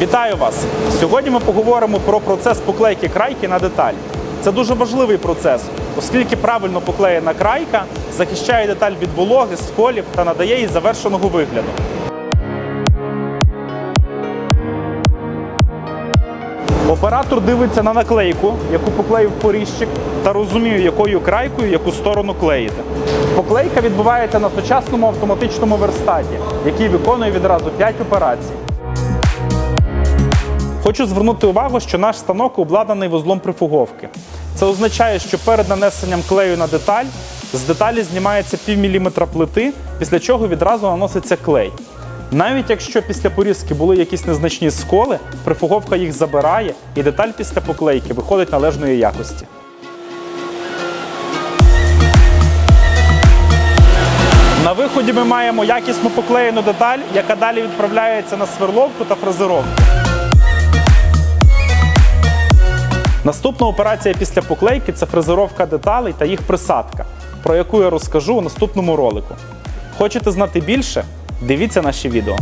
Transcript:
Вітаю вас! Сьогодні ми поговоримо про процес поклейки крайки на деталь. Це дуже важливий процес, оскільки правильно поклеєна крайка захищає деталь від вологи, сколів та надає їй завершеного вигляду. Оператор дивиться на наклейку, яку поклеїв поріжчик, та розуміє, якою крайкою яку сторону клеїти. Поклейка відбувається на сучасному автоматичному верстаті, який виконує відразу 5 операцій. Хочу звернути увагу, що наш станок обладнаний вузлом прифуговки. Це означає, що перед нанесенням клею на деталь з деталі знімається пів міліметра плити, після чого відразу наноситься клей. Навіть якщо після порізки були якісь незначні сколи, прифуговка їх забирає, і деталь після поклейки виходить належної якості. На виході ми маємо якісно поклеєну деталь, яка далі відправляється на сверловку та фрезеровку. Наступна операція після поклейки це фрезеровка деталей та їх присадка, про яку я розкажу у наступному ролику. Хочете знати більше? Дивіться наші відео.